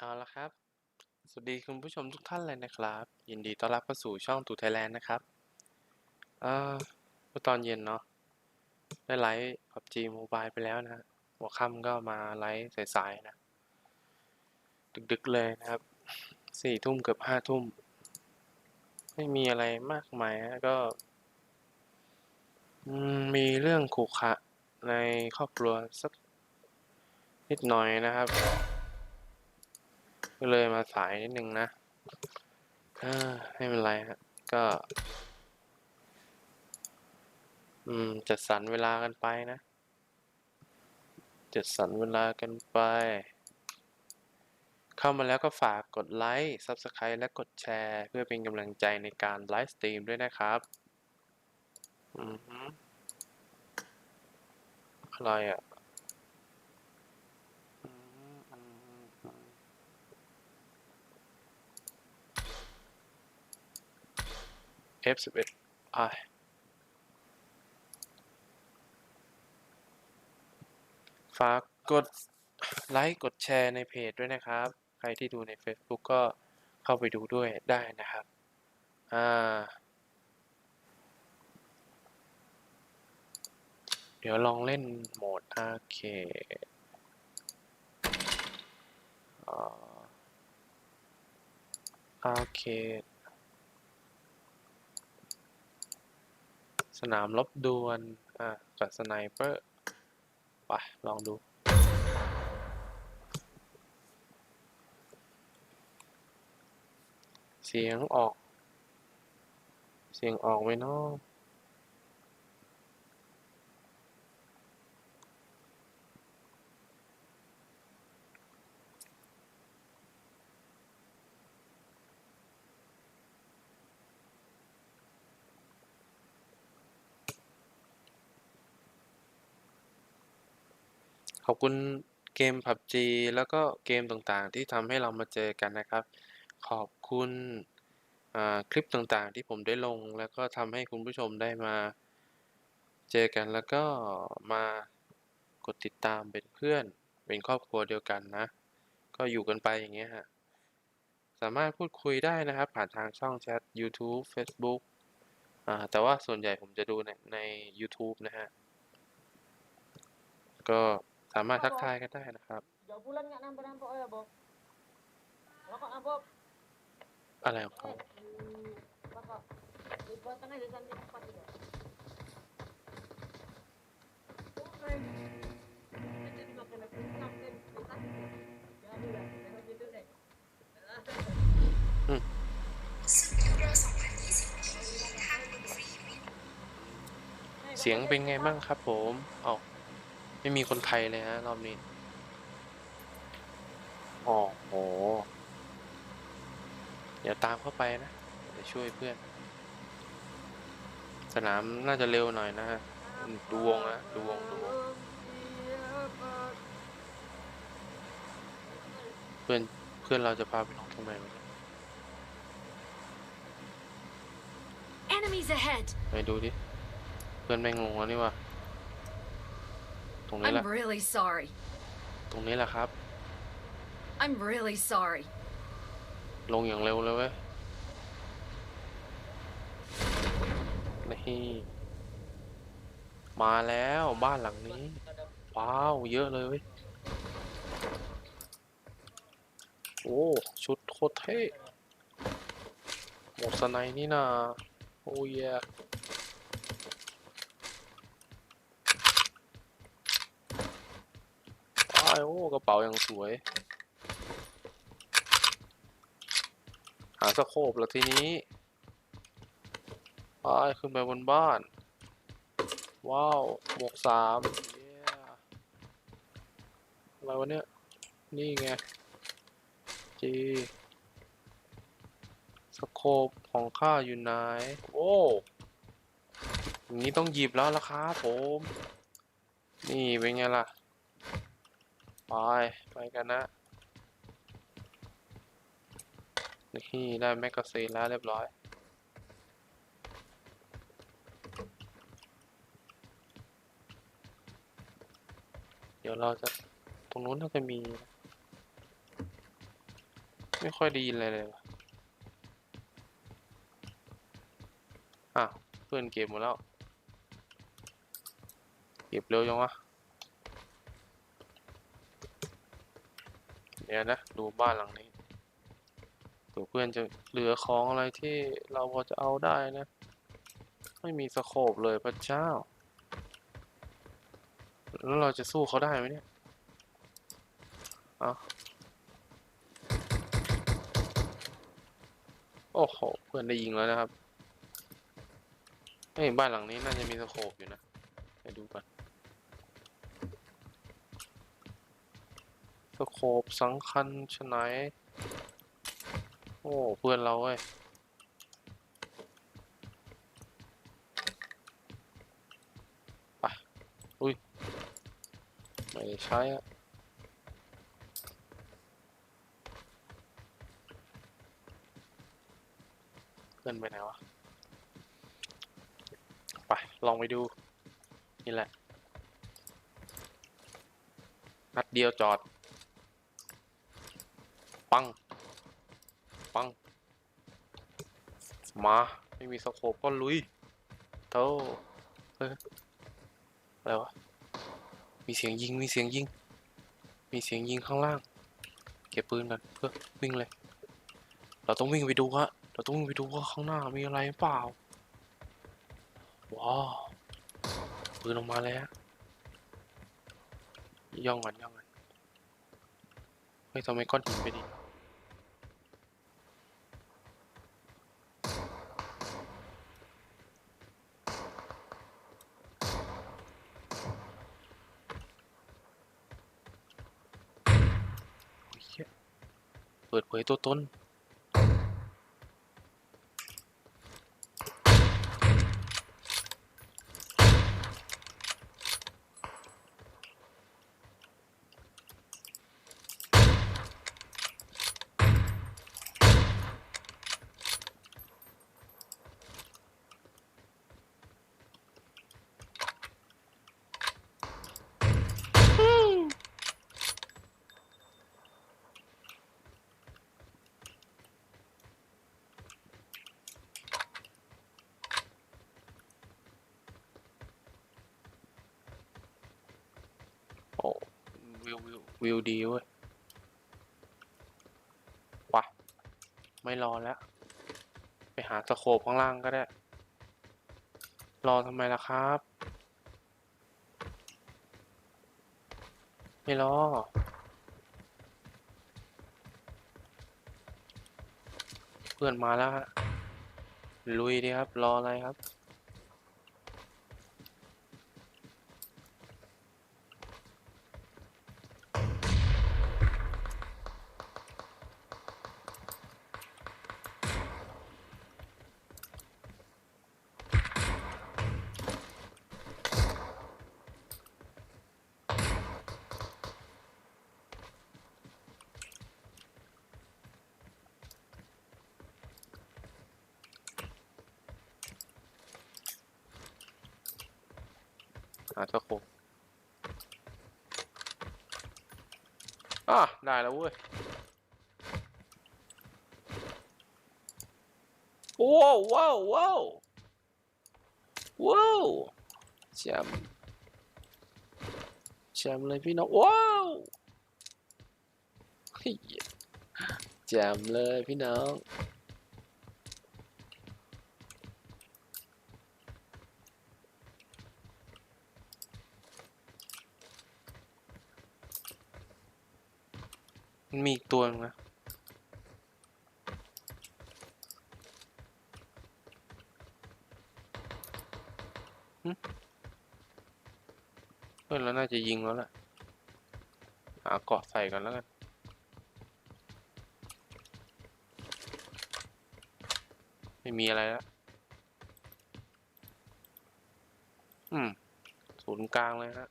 เอาละครับ สวัสดีคุณผู้ชมทุกท่านเลยนะครับ ยินดีต้อนรับเข้าสู่ช่องตูไทยแลนด์นะครับเอ่อเมื่อตอนเย็นเนาะได้ไลฟ์ PUBG Mobile ไปแล้วนะหัวค่ำก็มาไลฟ์สายๆนะ ดึกๆเลยนะครับสี่ทุ่มเกือบห้าทุ่ม ไม่มีอะไรมากมายฮะก็มีเรื่องขรุขะในครอบครัวสักนิดหน่อยนะครับ ก็เลยมาสายนิดนึงนะไม่เป็นไรฮะก็ อืม จัดสรรเวลากันไปนะ จัดสรรเวลากันไป เข้ามาแล้วก็ฝากกดไลค์ Subscribe และกดแชร์ เพื่อเป็นกำลังใจในการไลฟ์สตรีมด้วยนะครับอือฮึอะไรอะอืมอืมอืม F11 อะฝากกดไลค์กดแชร์ในเพจด้วยนะครับ ใครที่ดูใน Facebook ก็เข้าไปดูด้วยได้นะครับ อ่า เดี๋ยวลองเล่นโหมดอาเคดอาเค สนามลบดวนอะกับสไนเปอร์ไปลองดูเสียงออก เสียงออกไว้นอก ขอบคุณเกม PUBG แล้วก็เกมต่างๆ ที่ทำให้เรามาเจอกันนะครับ ขอบคุณคลิปต่างๆ ที่ผมได้ลง แล้วก็ทำให้คุณผู้ชมได้มาเจอกันแล้วก็มากดติดตามเป็นเพื่อนเป็นครอบครัวเดียวกันนะ ก็อยู่กันไปอย่างเงี้ยฮะสามารถพูดคุยได้นะครับ ผ่านทางช่องแชท YouTube Facebook อ่าแต่ว่าส่วนใหญ่ผมจะดูในใน YouTube นะฮะ ก็ สามารถทักทายกันได้นะครับ Jauh bulan nggak nampak nampak ya, Bob? Rokok nampak? อะไรของเขา Eh, rokok. Di bawah tengah di samping empat juga. Itu juga kena pulang, kan? Bukan? Jadi lah, tengok gitu deh. เสียงเป็นไงบ้างครับผมอ๋อ ไม่มีคนไทยเลยฮะรอบนี้อ๋อโห เดี๋ยวตามเข้าไปนะเดี๋ยวช่วยเพื่อน สนามน่าจะเร็วหน่อยนะฮะดูวงนะดูวงดูวง เพื่อนเพื่อนเราจะพาไปลงทำไมวะเนี่ย Enemies ahead! ไปดูดิ เพื่อนแม่งลงแล้วนี่วะ ตรงนี้แหละ I'm really sorry. ตรงนี้แหละครับ I'm really sorry. ลงอย่างเร็วเลยเว้ยนี่มาแล้วบ้านหลังนี้ ว้าว เยอะเลยเว้ย โอ้ ชุดโคตรเท่หมวกสไนนี่นาโอ้ยว้าย โอ้กระเป๋ายังสวย หาสโคบแล้วทีนี้ไปขึ้นไปบนบ้าน ว้าวหมวกสามอะไรวะเนี่ย นี่ไง จีสโคบของข้าอยู่ไหน โอ้อนี้ต้องหยิบแล้วล่ะครับผม นี่เป็นไงล่ะ ไป ไปกันนะ นี่ได้แมกกาซีนแล้วเรียบร้อย เดี๋ยวเราจะ ตรงนู้นน่าจะมี ไม่ค่อยได้ยินอะไรเลยวะอ้าว เพื่อนเก็บหมดแล้ว เก็บเร็วยังวะ เดี๋ยวนะ ดูบ้านหลังนี้เผื่อเพื่อนจะเหลือของอะไรที่เราพอจะเอาได้นะ ไม่มีสโคปเลยพระเจ้า แล้วเราจะสู้เขาได้ไหมเนี่ยเอาโอ้โห เพื่อนได้ยิงแล้วนะครับ เฮ้ย บ้านหลังนี้น่าจะมีสโคปอยู่นะไปดูก่อน สโคปสังคัญชะไหนโอ้เพื่อนเราเว้ยไปอุ้ย ไม่ได้ใช้อะเพื่อนไปไหนวะ ไป ลองไปดู นี่แหละนัดเดียวจอด ปัง ปัง มา ไม่มีสโคปก็ลุยโธ่เฮ้ยอะไรวะ มีเสียงยิง มีเสียงยิง มีเสียงยิงข้างล่าง เก็บปืนกันเพื่อวิ่งเลย เราต้องวิ่งไปดูฮะ เราต้องวิ่งไปดูว่าข้างหน้ามีอะไรเปล่า ว้าวปืนออกมาแล้วย่องก่อนย่องก่อน เฮ้ยทำไมก้อนหินไปดิเปิดเผยตัวตน โอ้ วิววิววิวดีเว้ยปะไม่รอแล้ว ไปหาสโคปข้างล่างก็ได้ รอทำไมล่ะครับ ไม่รอเพื่อนมาแล้วฮะลุยดีครับ รออะไรครับ หาเจ้าโคอะได้แล้วเว้ยว้าวว้าวว้าวว้าวแจมแจมเลยพี่น้องว้าวเฮ้ยแจมเลยพี่น้อง มันมีอีกตัวนึงนะเพื่อนเราน่าจะยิงแล้วแหละหาเกาะใส่กันแล้วกันไม่มีอะไรแล้ว อืม ศูนย์กลางเลยฮะ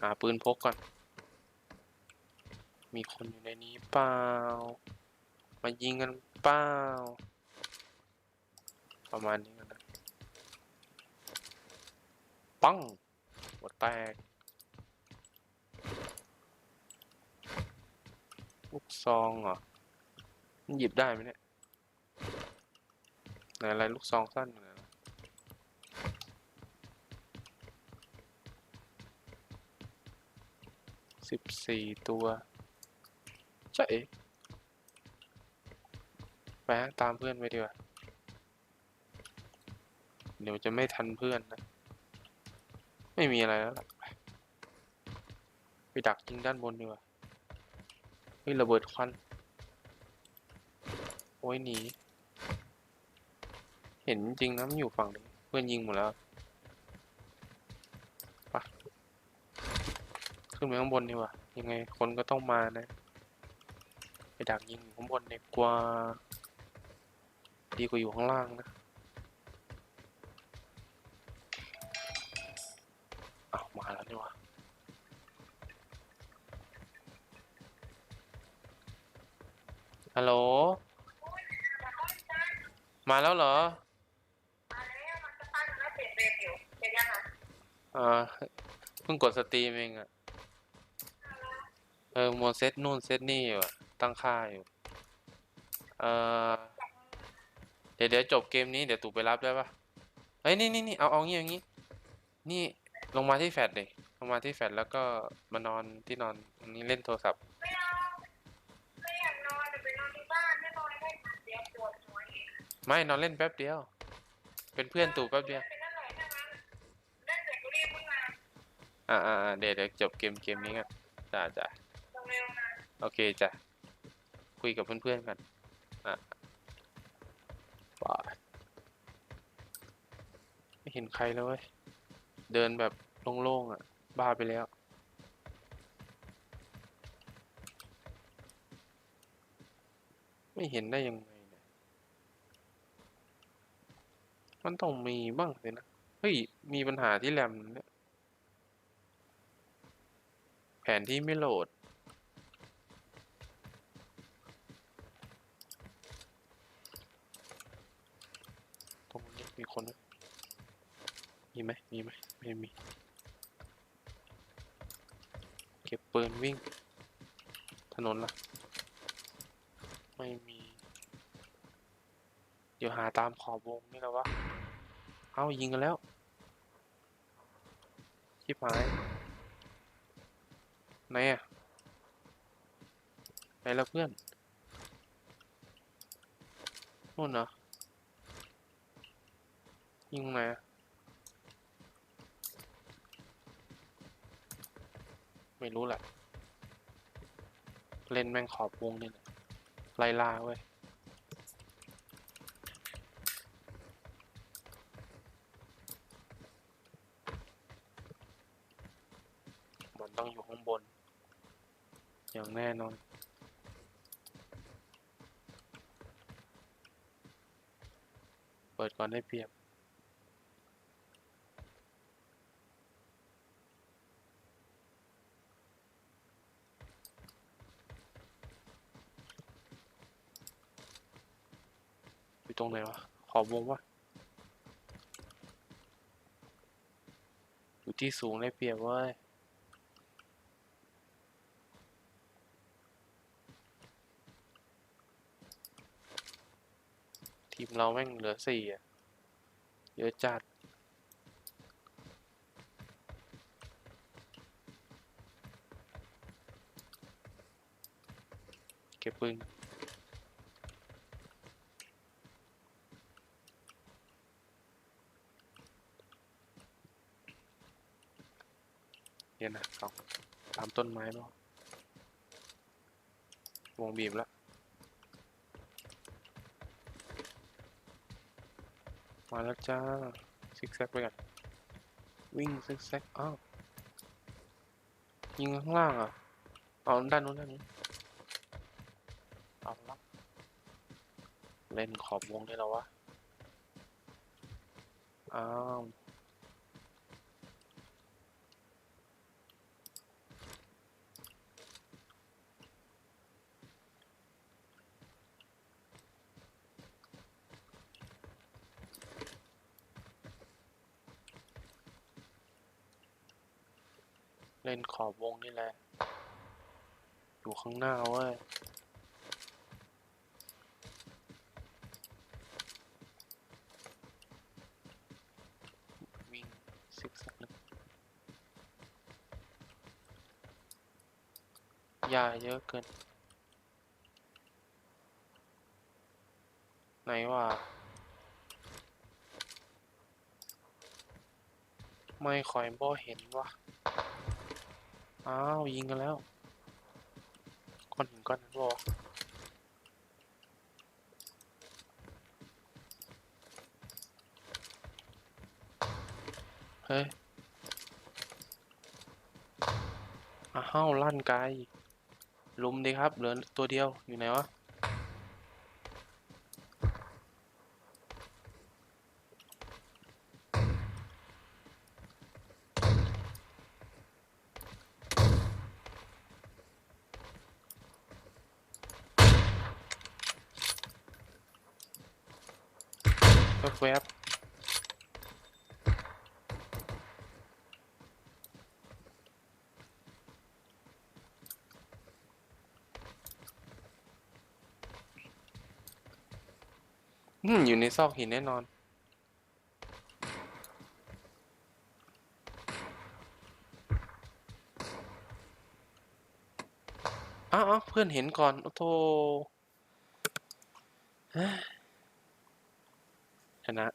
หาปืนพกก่อน มีคนอยู่ในนี้เปล่า มายิงกันเปล่า ประมาณนี้กันนะ ปังหัวแตก ลูกซองเหรอ มันหยิบได้ไหมเนี่ยไหนอะไรลูกซองสั้นเหรอ สิบสี่ตัวใช่เอ๋ไปฮะตามเพื่อนไปดีกว่า เดี๋ยวจะไม่ทันเพื่อนนะ ไม่มีอะไรแล้วไปดักยิงด้านบนดีกว่าเฮ้ยระเบิดควัน โอ้ยหนี เห็นจริงนะมันอยู่ฝั่งนี้เพื่อนยิงหมดแล้วไปะ ขึ้นไปข้างบนดีกว่า ยังไงคนก็ต้องมานะ ไปดักยิงอยู่ข้างบนดีกว่า ดีกว่าอยู่ข้างล่างนะอ้าวมาแล้วนี่หวะฮัลโหล มาแล้วเหรอเออเพิ่งกดสตรีมเองอะ เออมัวเซตนู่นเซตนี่อยู่ตั้งค่าอยู่ เออเดี๋ยวเดี๋ยวจบเกมนี้เดี๋ยวตู่ไปรับได้ปะเฮ้ยนี่นี่นี่เอาเอางี้อย่างงี้ นี่ลงมาที่แฟลตเลยลงมาที่แฟลตแล้วก็มานอนที่นอนอันนี้เล่นโทรศัพท์ไม่เอาไม่อยากนอนเดี๋ยวไปนอนที่บ้านไม่นอนได้เดี๋ยวปวดหัวอีกไม่นอนเล่นแป๊บเดียว เป็นเพื่อนตู่แป๊บเดียวเป็นอะไรทั้งนั้นเล่นเสร็จก็รีบขึ้นมาอ่าเดี๋ยวเดี๋ยวจบเกมเกมนี้กันจ้าจ้า โอเคจ้ะ คุยกับเพื่อนๆกันอะไม่เห็นใครเลยเว้ย เดินแบบโล่งๆอะ บ้าไปแล้ว ไม่เห็นได้ยังไงเนี่ย มันต้องมีบ้างสินะ เฮ้ย มีปัญหาที่แรมเนี่ย แผนที่ไม่โหลด ตรงนี้มีคนไหมมี ไหมมีไหมไม่มี เก็บปืนวิ่ง ถนนล่ะ ไม่มี เดี๋ยวหาตามขอบวงนี่แล้ววะ เอ้า ยิงกันแล้วชิบหาย ไหนอะไหนแล้วเพื่อนนู่นเหรอยิงตรงไหนอะ ไม่รู้แหละ เล่นแม่งขอบวงนี่แหละไล่ล่าเว้ยมันต้องอยู่ข้างบน อย่างแน่นอนเปิดก่อนได้เปรียบ ตรงไหนวะ ขอบวงวะอยู่ที่สูงได้เปรียบเว้ยทีมเราแม่งเหลือสี่อะ เยอะจัดเก็บปืน เนี่ยนะสองตามต้นไม้เนาะวงบีบแล้วมาแล้วจ้าซิกแซกไปกันวิ่งซิกแซกอ้าวยิงข้างล่างอะเอาด้านนู้นด้านนู้เอาละเล่นขอบวงได้แล้ววะอ้าว ล่นขอบวงนี่แหละ อยู่ข้างหน้าเว้ยวิ่งซิกแซกเลยยาเยอะเกิน ไหนว่าไม่คอยบ่เห็นวะ อ้าวยิงกันแล้วก้อนหินก้อนนั้นบอกเฮ้ยอ้าวลั่นไกลลุมดีครับ เหลือตัวเดียวอยู่ไหนวะ แวบอืมอยู่ในซอกหินแน่นอนอ้าวเพื่อนเห็นก่อน โอ้โธ่ นะ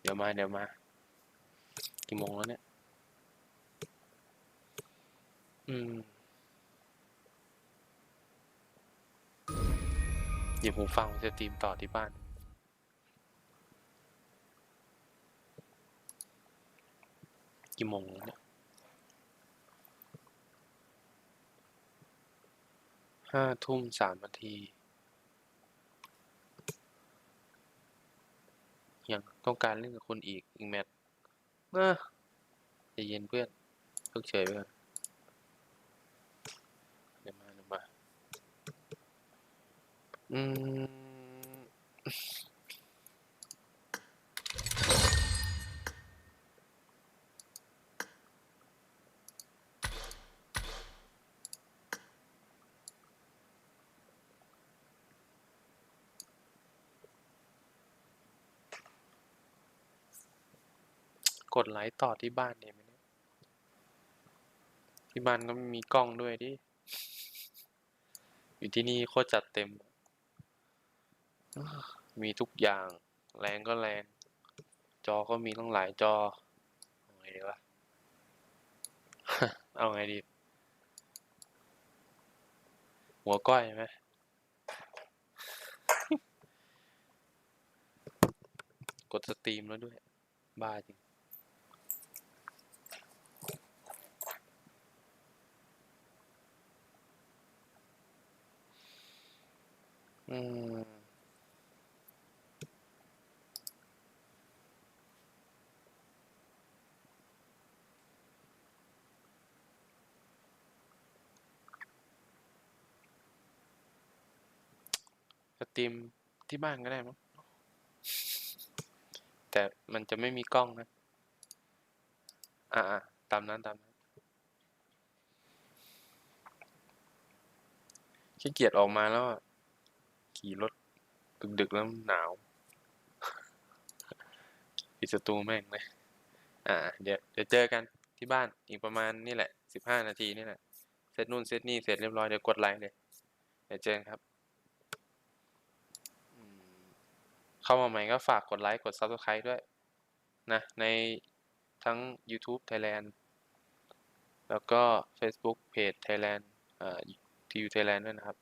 เดี๋ยวมาเดี๋ยวมา กี่โมงแล้วเนี่ย อืมเดี๋ยวผมฟังสตรีมต่อที่บ้าน กี่โมงแล้วเนี่ย ห้าทุ่มสามนาที ยังต้องการเล่นกับคุณอีก อีกแมตช์ใจเย็นเพื่อนเพิ่งเฉยไปก่อนเดี๋ยวมาเดี๋ยวมา อืม กดไลค์ต่อที่บ้านเนี่ยไหมเนี่ยที่บ้านก็ไม่มีกล้องด้วยดิ อยู่ที่นี่โคตรจัดเต็ม มีทุกอย่าง แรงก็แรง จอก็มีตั้งหลายจอเอาไงดีวะ เอาไงดี หัวก้อยไหมกดสตรีมแล้วด้วย บ้าจริง อืมสตรีมที่บ้านก็ได้มั้งแต่มันจะไม่มีกล้องนะ อ่าตามนั้นตามนั้นขี้เกียจออกมาแล้วอะ ขี่รถดึกๆแล้วหนาวปิดสตูแม่งเลยอ่า เดี๋ยวเดี๋ยวเจอกันที่บ้านอีกประมาณนี่แหละสิบห้านาทีนี่แหละเสร็จนู่นเสร็จนี่เสร็จเรียบร้อยเดี๋ยวกดไลค์เลยเดี๋ยวเจอกันครับเข้ามาใหม่ก็ฝากกดไลค์กด Subscribe ด้วยนะในทั้ง YouTube Thailand แล้วก็ Facebook Page Thailand อ่า TU Thailand ด้วยนะครับ